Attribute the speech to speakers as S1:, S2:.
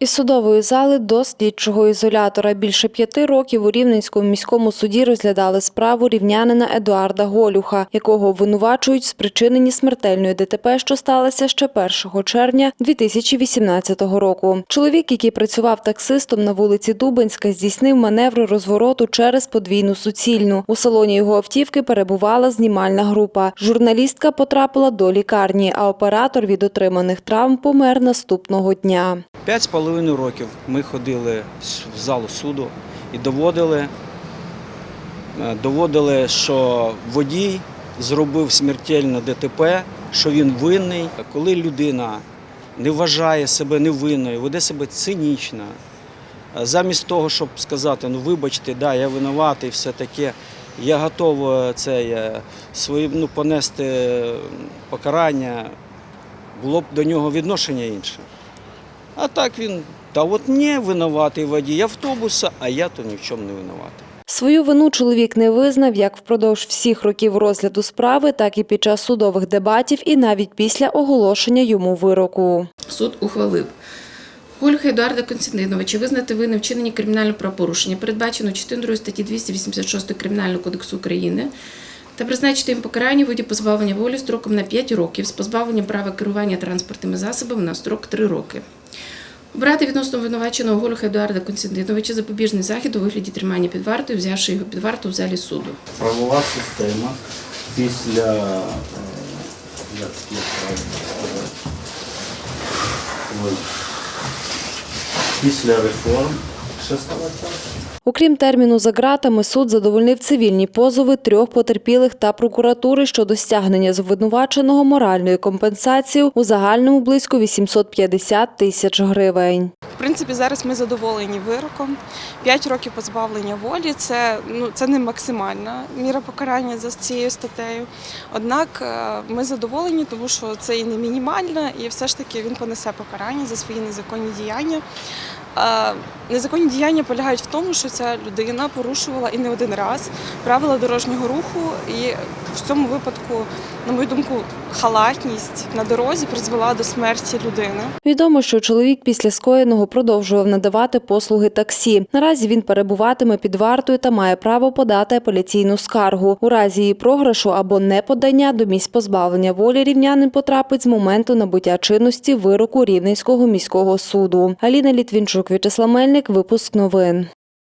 S1: Із судової зали до слідчого ізолятора більше п'яти років у Рівненському міському суді розглядали справу рівнянина Едуарда Голюха, якого обвинувачують в спричиненні смертельної ДТП, що сталося ще 1 червня 2018 року. Чоловік, який працював таксистом на вулиці Дубинська, здійснив маневр розвороту через подвійну суцільну. У салоні його автівки перебувала знімальна група. Журналістка потрапила до лікарні, а оператор від отриманих травм помер наступного дня.
S2: П'ять з половиною років ми ходили в залу суду і доводили, е, доводили, що водій зробив смертельне ДТП, що він винний. Коли людина не вважає себе невинною, веде себе цинічно, е, замість того, щоб сказати, ну вибачте, да, я винуватий, все таке, я готовий це, е, свої, ну, понести покарання, було б до нього відношення інше. А так він, та от не винуватий водій автобуса, а я то ні в чому не винуватий.
S1: Свою вину чоловік не визнав як впродовж всіх років розгляду справи, так і під час судових дебатів, і навіть після оголошення йому вироку.
S3: Суд ухвалив. Гольга Едуарда Константиновича визнати винним вчиненні кримінального правопорушення, передбачено частиною статті 286 Кримінального кодексу України, та призначити їм покарання в виді позбавлення волі строком на 5 років з позбавленням права керування транспортними засобами на строк 3 роки. Обрати відносно винуваченого Голюха Едуарда Константиновича запобіжний захід у вигляді тримання під вартою, взявши його під варту в залі суду.
S2: Правова система після, е, як, як після реформ.
S1: Окрім терміну за ґратами, суд задовольнив цивільні позови трьох потерпілих та прокуратури щодо стягнення з обвинуваченого моральної компенсації у загальному близько 850 тисяч гривень.
S4: Принципі, зараз ми задоволені вироком. П'ять років позбавлення волі це ну це не максимальна міра покарання за цією статтею. Однак е, ми задоволені, тому що це і не мінімальна, і все ж таки він понесе покарання за свої незаконні діяння. Е, Незаконні діяння полягають в тому, що ця людина порушувала і не один раз правила дорожнього руху, і в цьому випадку, на мою думку, халатність на дорозі призвела до смерті людини.
S1: Відомо, що чоловік після скоєного продовжував надавати послуги таксі. Наразі він перебуватиме під вартою та має право подати апеляційну скаргу. У разі її програшу або неподання до місць позбавлення волі рівнянин потрапить з моменту набуття чинності вироку Рівненського міського суду. Аліна Літвінчук, В'ячеслав Мельник, випуск новин.